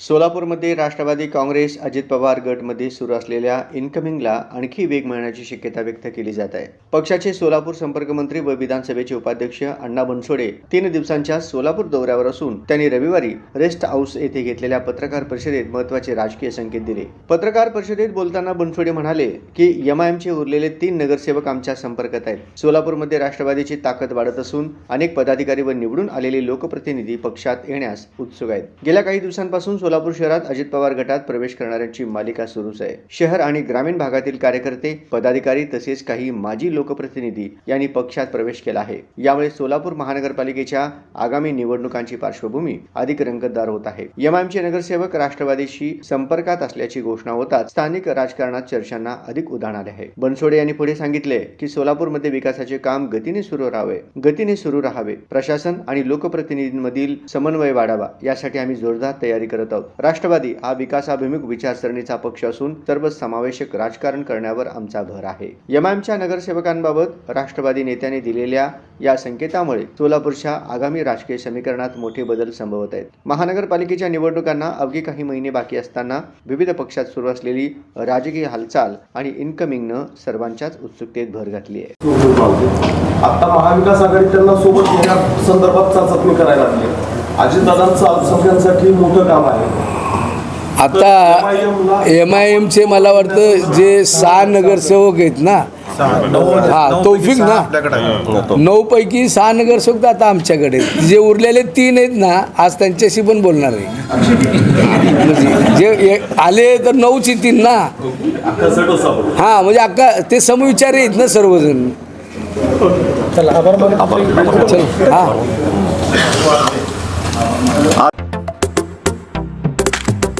सोलापूरमध्ये राष्ट्रवादी काँग्रेस अजित पवार गटमध्ये सुरू असलेल्या इन्कमिंगला आणखी वेग मिळण्याची शक्यता व्यक्त केली जात आहे. पक्षाचे सोलापूर संपर्क मंत्री व विधानसभेचे उपाध्यक्ष अण्णा बनसोडे तीन दिवसांच्या सोलापूर दौऱ्यावर असून त्यांनी रविवारी रेस्ट हाऊस येथे घेतलेल्या पत्रकार परिषदेत महत्त्वाचे राजकीय संकेत दिले. पत्रकार परिषदेत बोलताना बनसोडे म्हणाले की एमआयएमचे उरलेले तीन नगरसेवक आमच्या संपर्कात आहेत. सोलापूरमध्ये राष्ट्रवादीची ताकद वाढत असून अनेक पदाधिकारी व निवडून आलेले लोकप्रतिनिधी पक्षात येण्यास उत्सुक आहेत. गेल्या काही दिवसांपासून सोलापूर शहरात अजित पवार गटात प्रवेश करणाऱ्यांची मालिका सुरूच आहे. शहर आणि ग्रामीण भागातील कार्यकर्ते पदाधिकारी तसेच काही माजी लोकप्रतिनिधी यांनी पक्षात प्रवेश केला आहे. यामुळे सोलापूर महानगरपालिकेच्या आगामी निवडणुकांची पार्श्वभूमी अधिक रंगतदार होत आहे. एमआयएमचे नगरसेवक राष्ट्रवादीशी संपर्कात असल्याची घोषणा होताच स्थानिक राजकारणात चर्चांना अधिक उधाण आले आहे. बनसोडे यांनी पुढे सांगितले की सोलापूरमध्ये विकासाचे काम गतीने सुरू राहावे गतीने सुरू राहावे. प्रशासन आणि लोकप्रतिनिधींमधील समन्वय वाढावा यासाठी आम्ही जोरदार तयारी करत आहोत राष्ट्रवादी हा विकासाभिमुख विचारसरणीचा पक्ष असून सर्वसमावेशक राजकारण करण्यावर आमचा भर आहे. एमआयएमच्या नगरसेवकांबाबत राष्ट्रवादी नेत्यांनी दिलेल्या या संकेतामुळे सोलापूरच्या आगामी राजकीय समीकरणात मोठे बदल संभवत आहेत. महानगरपालिकेच्या निवडणुकांना अवघी काही महिने बाकी असताना विविध पक्षात सुरू असलेली राजकीय हालचाल आणि इन्कमिंगनं सर्वांच्याच उत्सुकतेत भर घातली आहे. आता महाविकास आघाडी त्यांना सोबत घेण्या संदर्भात चाचपणी करायला लागली अजितदादांचं अल्पसंख्यांसाठी मोठं काम आहे. आता एम आय एमचे मला वाटतं जे सहा नगरसेवक आहेत ना हा तौफिक ना? नऊ पैकी सहा नगरसेवक तर आता आमच्याकडे. जे उरलेले तीन आहेत ना आज त्यांच्याशी पण बोलणार आहे. म्हणजे जे आले तर नऊच येतील ना? हा म्हणजे अक्का ते समविचारी आहेत ना सर्वजण. चल हा.